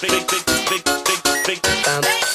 big, big, big, big, big, big, big.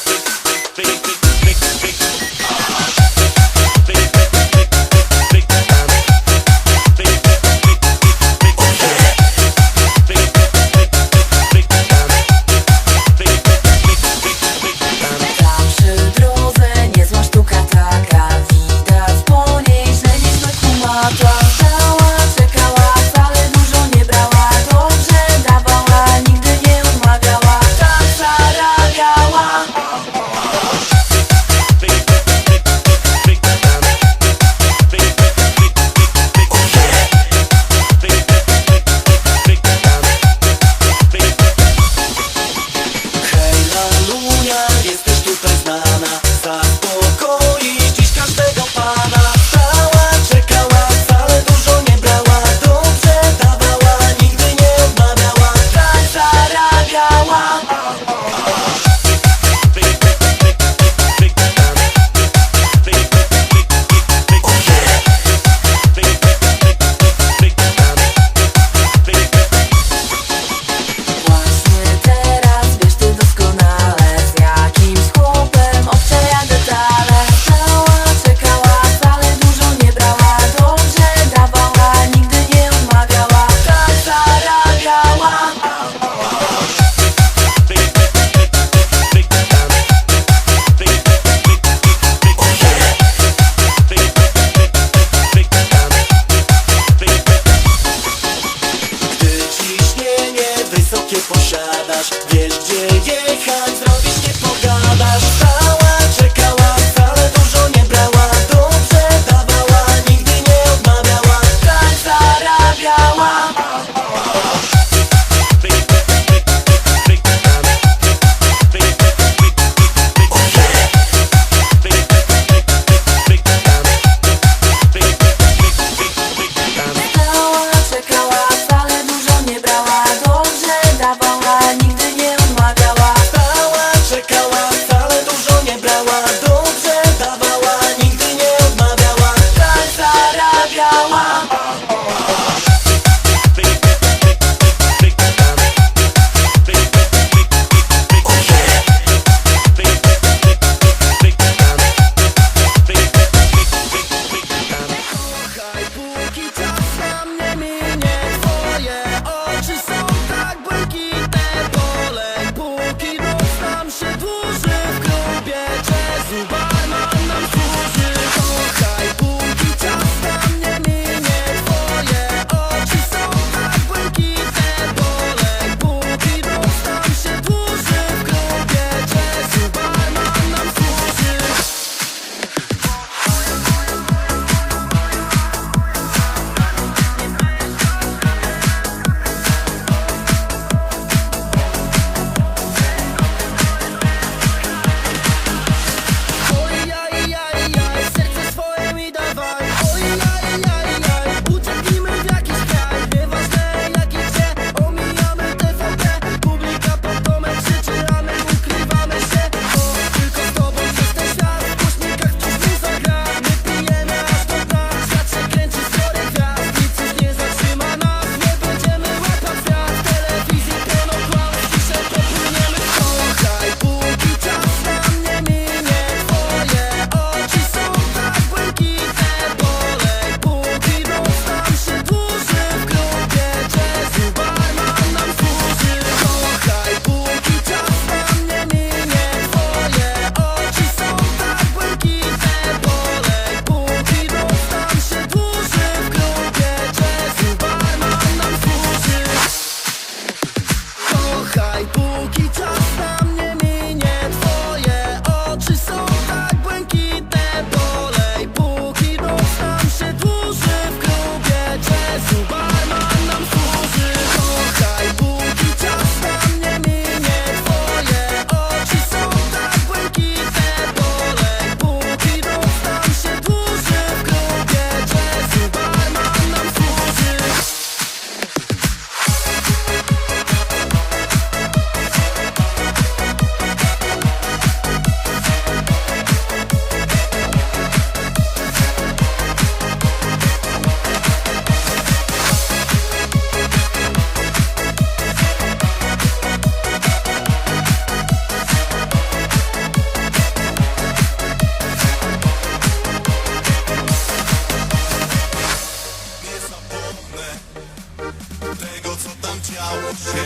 dobrze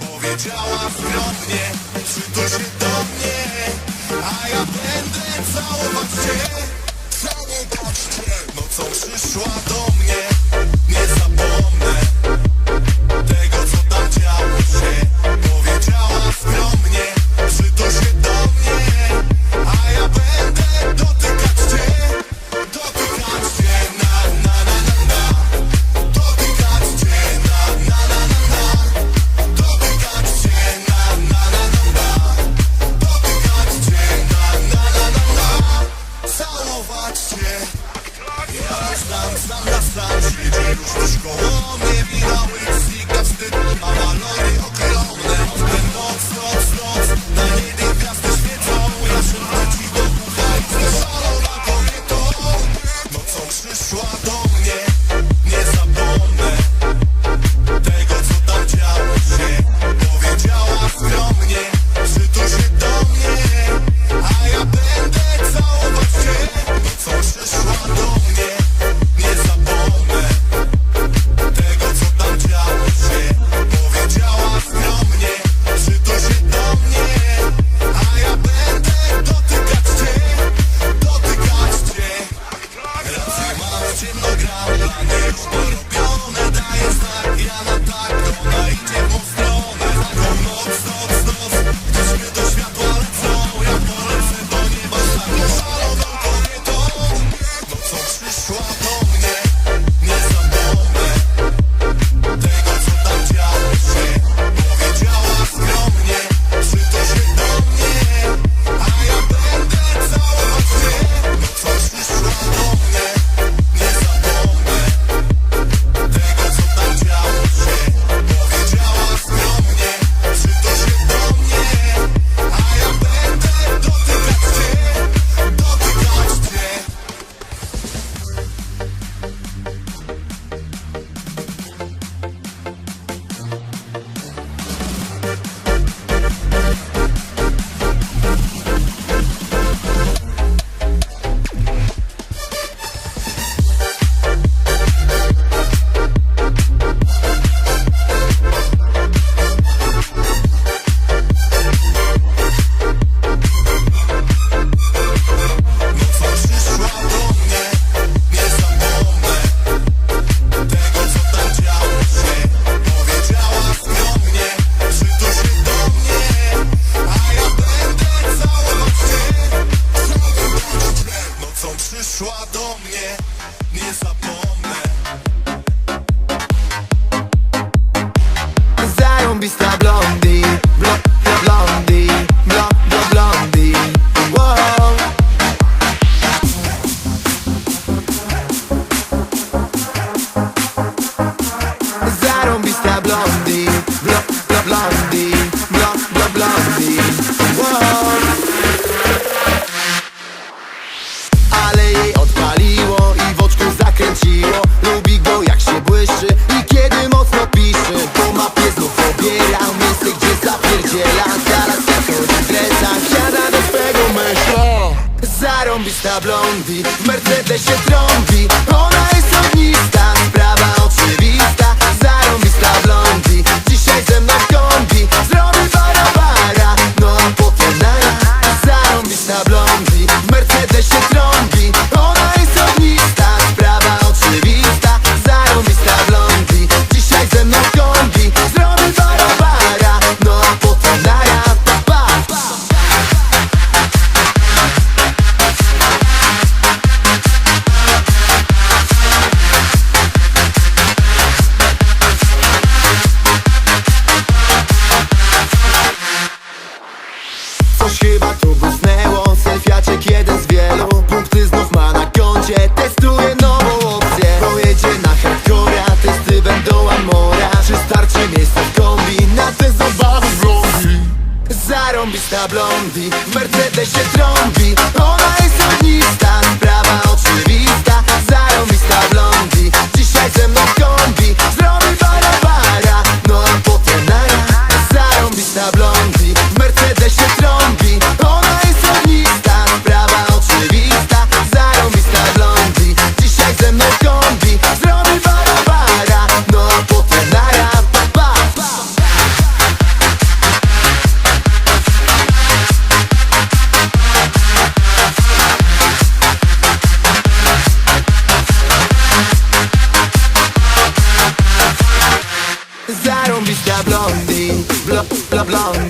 Powiedziała skromnie Przytul się do mnie A ja będę całować cię Całować cię Nocą przyszła do está Chyba tu błysnęło selfiaciek jeden z wielu Punkty znów ma na koncie, testuje nową opcję. Pojedzie na hardcora, testy będą amora. Czy starczy miejsca w kombi na te zabawy blondie Zarąbisz na blondi, w Mercedesie trąbi. Ona blah blah.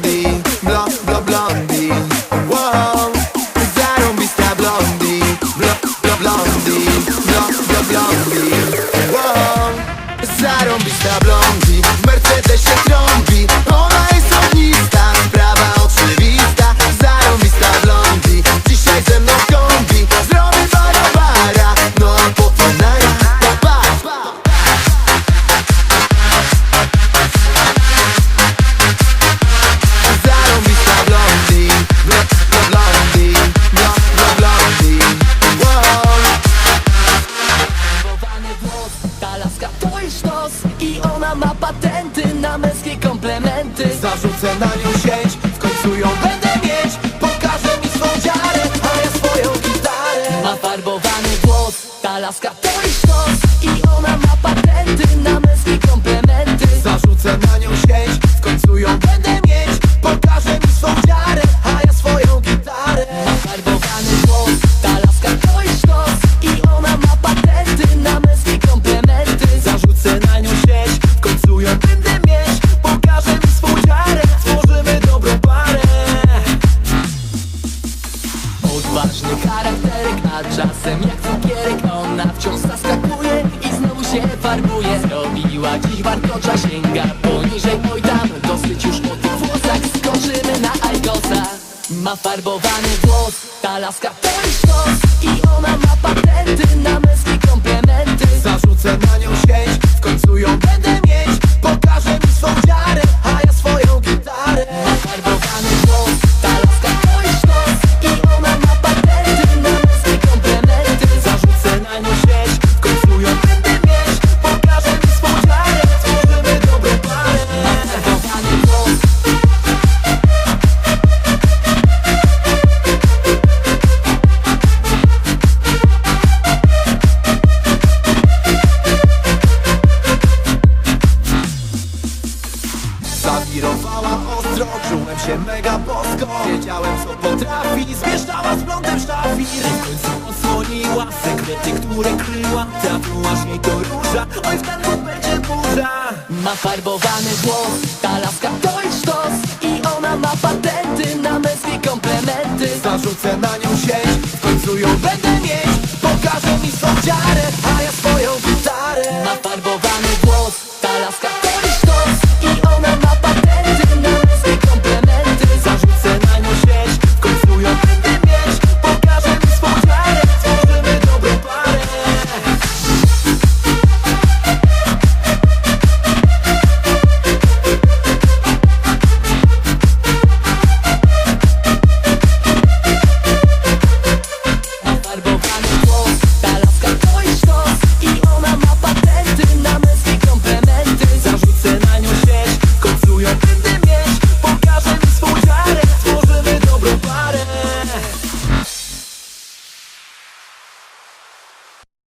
Narzucę na nią sieć, w końcu ją będę